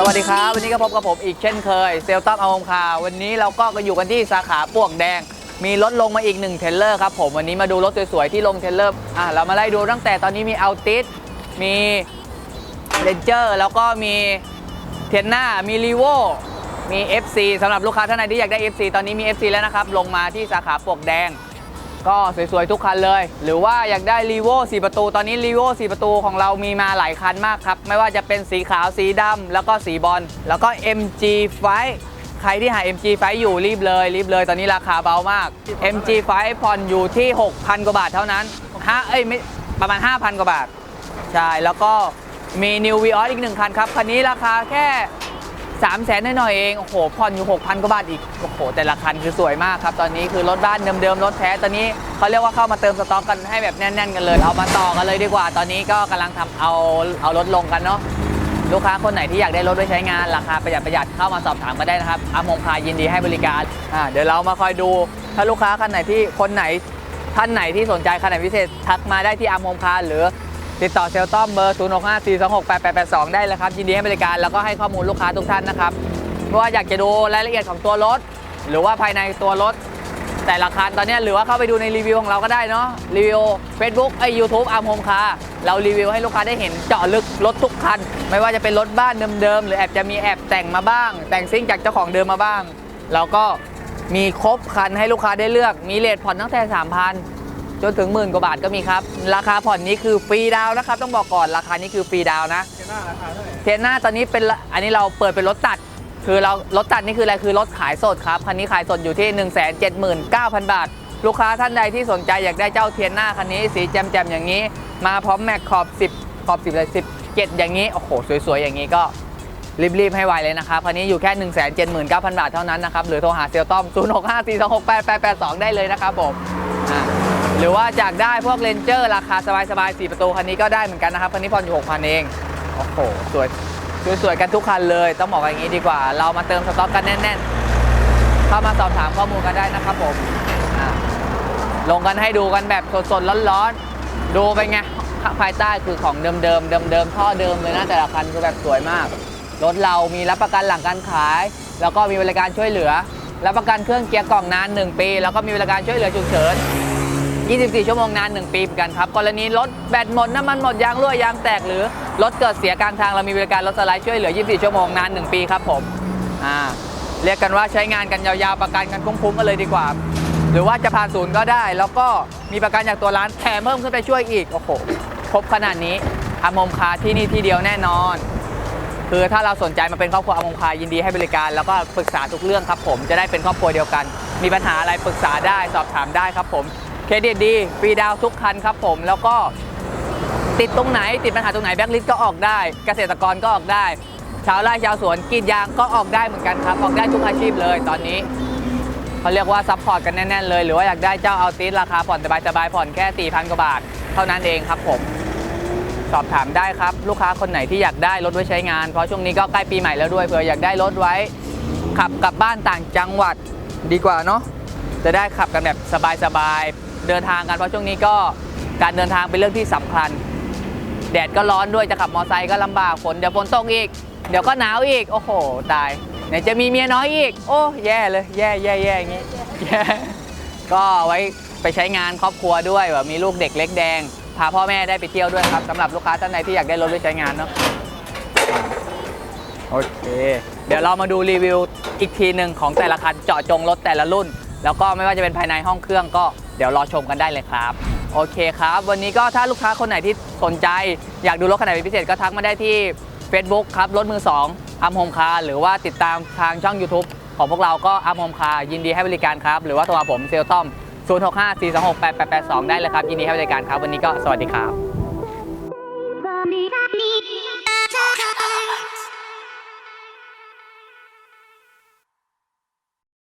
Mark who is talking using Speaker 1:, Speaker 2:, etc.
Speaker 1: สวัสดีครับ วันนี้ก็พบกับผมอีกเช่นเคย เซลตัมอารมคาวันนี้เราก็อยู่กันที่สาขาปวกแดง มีรถลงมาอีกหนึ่งเทเลอร์ครับผม วันนี้มาดูรถสวยๆ ที่ลงเทเลอร์อะเรามาไล่ดูตั้งแต่ตอนนี้มีอัลติสมีเรนเจอร์แล้วก็มีเทียนหน้ามีรีโวมี FC สำหรับลูกค้าท่านไหนที่อยากได้ FC ตอนนี้มี FC แล้วนะครับ ลงมาที่สาขาปวกแดง ก็สวยๆทุกคันเลย หรือว่าอยากได้รีโว4ประตู ตอนนี้รีโว4ประตูของเรามีมาหลายคันมากครับ ไม่ว่าจะเป็นสีขาวสีดำแล้วก็สีบอลแล้วก็ MG ไฟใครที่หา MG ไฟอยู่รีบเลยรีบเลย ตอนนี้ราคาเบามาก MG ไฟผ่อนอยู่ที่ 6,000 กว่าบาทเท่านั้นห้าเอ้ยไม่ประมาณ 5,000 กว่าบาท ใช่ แล้วก็มี New Vios อีกหนึ่งคันครับ คันนี้ราคาแค่ 3 0 0แสนหน่อยๆเอง โอ้โห ผ่อนอยู่ 6,000 กว่าบาทอีก โอ้โห แต่ละคันคือสวยมากครับ ตอนนี้คือรถบ้านเดิมๆ รถแท้ ตอนนี้เขาเรียกว่าเข้ามาเติมสต็อกกันให้แบบแน่น ๆ กันเลย เอามาต่อกันเลยดีกว่า ตอนนี้ก็กำลังทำเอาเอารถลงกันเนาะ ลูกค้าคนไหนที่อยากได้รถไว้ใช้งาน ราคาประหยัดประหยัดเข้ามาสอบถามก็ได้นะครับอามงคายินดีให้บริการ อ่า เดี๋ยวเรามาคอยดู ถ้าลูกค้าคันไหนที่คนไหนท่านไหนที่สนใจคันไหนพิเศษทักมาได้ที่อามงคาหรือ ติดต่อเซลต้อมเบอร์ 0 6 5 4 2 6 8 8 8 2 ได้เลยครับ ยินดีให้บริการแล้วก็ให้ข้อมูลลูกค้าทุกท่านนะครับไม่ว่าอยากจะดูรายละเอียดของตัวรถ หรือว่าภายในตัวรถ แต่ละคันตอนนี้หรือว่าเข้าไปดูในรีวิวของเราก็ได้เนาะรีวิว Facebook ไอยูทูบอาร์มโฮมคาเรารีวิวให้ลูกค้าได้เห็นเจาะลึกรถทุกคัน ไม่ว่าจะเป็นรถบ้านเดิมๆหรือแอบจะมีแอบแต่งมาบ้าง แต่งซิ่งจากเจ้าของเดิมมาบ้างเราก็มีครบคันให้ลูกค้าได้เลือกมีเลทผ่อนตั้งแต่3,000 จนถึงหมื่นกว่าบาทก็มีครับ ราคาผ่อนนี้คือฟรีดาวนะครับ ต้องบอกก่อนราคานี้คือฟรีดาวนะ
Speaker 2: เทน่าราคาเท่าไหร่
Speaker 1: เทนหน้าตอนนี้เป็นอันนี้เราเปิดเป็นรถตัด คือเรารถตัดนี่คืออะไรคือรถขายสดครับคันนี้ขายสดอยู่ที่ 1 7 9 0 0 0 บาท ลูกค้าท่านใดที่สนใจอยากได้เจ้าเทียนหน้าคันนี้สีแจ่มๆอย่างนี้ มาพร้อมแม็กขอบ 10 ขอบ 10เลย17 อย่างนี้โอ้โหสวยๆ อย่างนี้ก็รีบๆ ให้ไวเลยนะครับคันนี้อยู่แค่ 1 7 9 0 0 0 บาทเท่านั้นนะครับหรือโทรหาเซลต้อม 0 6 5 4 2 6 8 8 8 2 ได้เลยนะครับผม หรือว่าจากได้พวกเลนเจอร์ราคาสบายๆ4ประตูคันนี้ก็ได้เหมือนกันนะครับคันนี้ผ่อนอยู่6,000เองโอ้โหสวยสวยๆกันทุกคันเลย ต้องบอกกันอย่างนี้ดีกว่า เรามาเติมสต็อกกันแน่น ๆ เข้ามาสอบถามข้อมูลกันได้นะครับผมลงกันให้ดูกันแบบสดๆร้อนๆดูไปไงภายใต้คือของเดิมๆเดิมๆท่อเดิมเลยนะแต่ละคันคือแบบสวยมากรถเรามีรับประกันหลังการขาย แล้วก็มีบริการช่วยเหลือ รับประกันเครื่องเกียร์กล่องนาน 1 ปี แล้วก็มีบริการช่วยเหลือฉุกเฉิน 24 ชั่วโมงนาน 1 ปีเหมือนกันครับ กรณีรถแบตหมดน้ำมันหมดยางรั่วยางแตก หรือรถเกิดเสียกลางทางเรามีบริการรถสไลด์ช่วยเหลือ 24 ชั่วโมงนาน 1 ปีครับผมอ่าเรียกกันว่าใช้งานกันยาวๆประกันกันคุ้มๆกันเลยดีกว่า หรือว่าจะผ่านศูนย์ก็ได้ แล้วก็มีประกันจากตัวร้านแถมเพิ่มขึ้นไปช่วยอีกโอ้โหครบขนาดนี้อมมคาที่นี่ที่เดียวแน่นอน คือถ้าเราสนใจมาเป็นครอบครัวอามงคายินดีให้บริการ แล้วก็ปรึกษาทุกเรื่องครับผมจะได้เป็นครอบครัวเดียวกัน มีปัญหาอะไรปรึกษาได้สอบถามได้ครับผม เครดิตดีฟรีดาวทุกคันครับผมแล้วก็ติดตรงไหน ติดปัญหาตรงไหนแบ็คลิสก็ออกได้ เกษตรกรก็ออกได้ ชาวไร่ชาวสวนกรีดยางก็ออกได้เหมือนกันครับ ออกได้ทุกอาชีพเลยตอนนี้เขาเรียกว่าซัพพอร์ตกันแน่นๆเลย หรือว่าอยากได้เจ้าเอาติสราคาผ่อนสบายๆผ่อนแค่ 4,000 กว่าบาท เท่านั้นเองครับผมสอบถามได้ครับ ลูกค้าคนไหนที่อยากได้รถไว้ใช้งาน เพราะช่วงนี้ก็ใกล้ปีใหม่แล้วด้วยเผื่ออยากได้รถไว้ ขับกลับบ้านต่างจังหวัดดีกว่าเนาะจะได้ขับกันแบบสบายๆ เดินทางกันเพราะช่วงนี้ก็การเดินทางเป็นเรื่องที่สำคัญ แดดก็ร้อนด้วยจะขับมอเตอร์ไซค์ก็ลำบากฝนเดี๋ยวฝนตกอีก เดี๋ยวก็หนาวอีก โอ้โห ตายไหนจะมีเมียน้อยอีก โอ้แย่เลยแย่แย่แย่อย่างงี้แย่ก็ไว้ไปใช้งานครอบครัวด้วยแบบมีลูกเด็กเล็กแดง พาพ่อแม่ได้ไปเที่ยวด้วยครับสำหรับลูกค้าท่านใดที่อยากได้รถไว้ใช้งานเนาะโอเค เดี๋ยวเรามาดูรีวิวอีกทีหนึ่งของแต่ละคันเจาะจงรถแต่ละรุ่น แล้วก็ไม่ว่าจะเป็นภายในห้องเครื่องก็ เดี๋ยวรอชมกันได้เลยครับโอเคครับ วันนี้ก็ถ้าลูกค้าคนไหนที่สนใจ อยากดูรถคันไหนเป็นพิเศษก็ทักมาได้ที่ Facebook ครับรถมือ2อัมโฮมคาหรือว่าติดตามทางช่อง YouTube ของพวกเราก็อัมโฮมคายินดีให้บริการครับ หรือว่าโทรหาผมเซลต้อม 065 426 8882 ได้เลยครับ ยินดีให้บริการครับ วันนี้ก็สวัสดีครับ